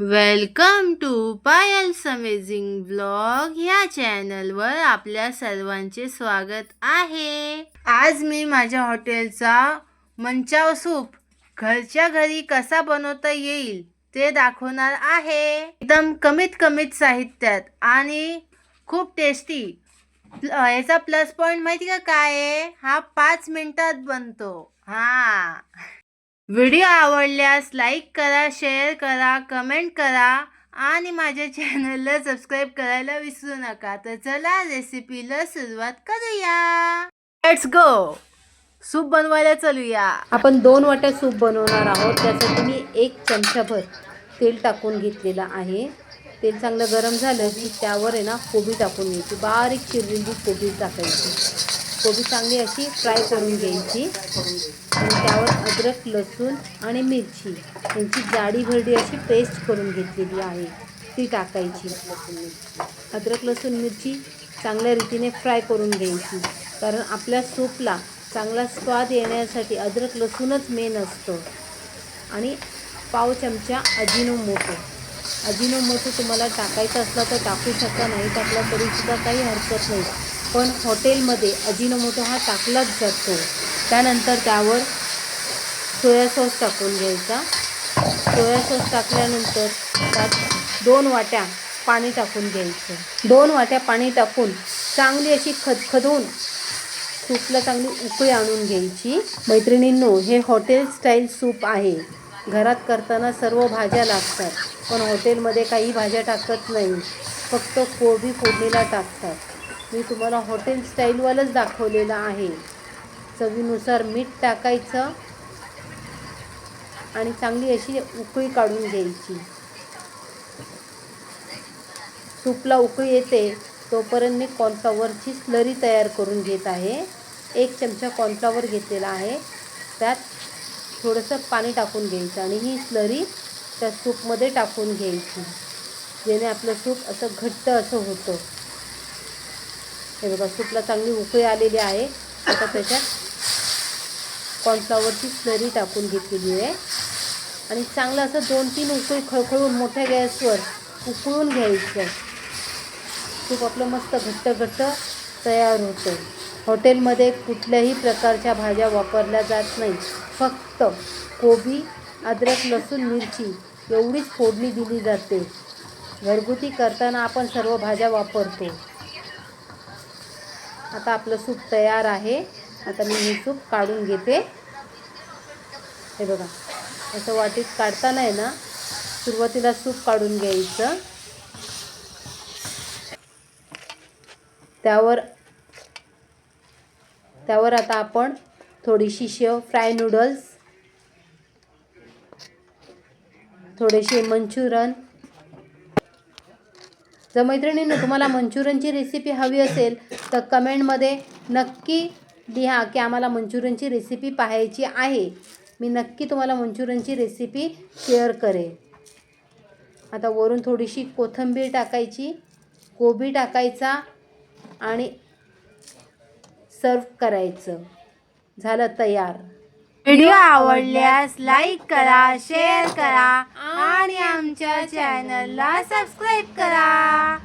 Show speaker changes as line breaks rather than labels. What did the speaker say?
Welcome to piles amazing blog ह्या चॅनलवर आपल्या सर्वांचे स्वागत आहे. आज मी माझ्या हॉटेलचा मंचाव सूप घरच्या घरी कसा बनवता येईल ते दाखवणार आहे. एकदम कमीत कमीत साहित्यात आणि खूप टेस्टी याचा प्लस पॉईंट माहिती का काय? आहे हा पाच मिनिटात बनतो. हा. व्हिडिओ आवडल्यास लाईक करा शेअर करा कमेंट करा आणि माझ्या चॅनलला सबस्क्राईब करायला विसरू नका. तर चला रेसिपीला सुरुवात करूया. लेट्स गो सूप बनवायला चलूया.
आपण दोन वाट्या सूप बनवणार आहोत. त्यासाठी मी एक चमचाभर तेल टाकून घेतलेलं आहे. तेल चांगलं गरम झालं की त्यावर आहे ना कोबी टाकून घ्यायची. बारीक चिरलेली कोबी टाकायची. कोबी चांगली अशी फ्राय करून घ्यायची. आणि त्यावर अद्रक लसूण आणि मिरची यांची जाडी भरडी अशी पेस्ट करून घेतलेली आहे. ती टाकायची. अद्रक लसूण मिरची चांगल्या रीतीने फ्राय करून घ्यायची. कारण आपल्या सूपला चांगला स्वाद येण्यासाठी अद्रक लसूणच मेन असतं. आणि पाव चमचा अजिनोमोटो. अजिनोमोटो तुम्हाला टाकायचा असला तर टाकू शकता नाही टाकला तरीसुद्धा काही हरकत नाही. पण हॉटेलमध्ये अजिनोमोटो हा टाकलाच जातो. त्यानंतर त्यावर सोया सॉस टाकून घ्यायचा. सोया सॉस टाकल्यानंतर त्यात दोन वाट्या पाणी टाकून घ्यायचं. दोन वाट्या पाणी टाकून चांगली अशी खदखदून सूपला चांगली उकळी आणून घ्यायची. मैत्रिणींनो हे हॉटेल स्टाईल सूप आहे. घरात करताना सर्व भाज्या लागतात पण हॉटेलमध्ये काही भाज्या टाकत नाही. फक्त कोबी फोडणीला टाकतात. मी तुम्हाला हॉटेल स्टाईलवालंच दाखवलेलं आहे. चवीनुसार मीठ टाकायचं आणि चांगली अशी उकळी काढून घ्यायची. सूपला उकळी येते तोपर्यंत मी कॉर्नफ्लॉवरची स्लरी तयार करून घेत आहे. एक चमचा कॉर्नफ्लॉवर घेतलेला आहे. त्यात थोडंसं पाणी टाकून घ्यायचं आणि ही स्लरी त्या सूपमध्ये टाकून घ्यायची. जेणे आपलं सूप असं घट्ट असं होतं. हे बघा सूपला चांगली उकळी आलेली आहे. आता त्याच्यात कॉर्नफ्लॉवरची स्लरी टाकून घेतलेली आहे. आणि चांगलं असं दोन तीन उकळी खळखळून मोठ्या गॅसवर उकळून घ्यायचं. सूप आपलं मस्त घट्ट घट्ट तयार होतं. हॉटेलमध्ये कुठल्याही प्रकारच्या भाज्या वापरल्या जात नाही. फक्त कोबी अद्रक लसूण मिरची एवढीच फोडणी दिली जाते. घरगुती करताना आपण सर्व भाज्या वापरतो. आता आपलं सूप तयार आहे. आता मी हे सूप काढून घेते. हे बघा असं वाटीत काढताना आहे ना सुरुवातीला सूप काढून घ्यायचं. त्यावर त्यावर आता आपण थोडीशी शेव फ्राय नूडल्स थोडेसे मंचुरन जर मैत्रिणींनो तुम्हाला मंचुरनची रेसिपी हवी असेल तर कमेंटमध्ये नक्की लिहा की आम्हाला मंचुरनची रेसिपी पाहायची आहे. मी नक्की तुम्हाला मंचुरनची रेसिपी शेअर करेन. आता वरून थोडीशी कोथिंबीर टाकायची कोबी टाकायचा आणि सर्व करायचं. झालं तयार.
व्हिडिओ आवडल्यास लाईक करा शेअर करा आणि आमच्या चॅनलला सबस्क्राईब करा.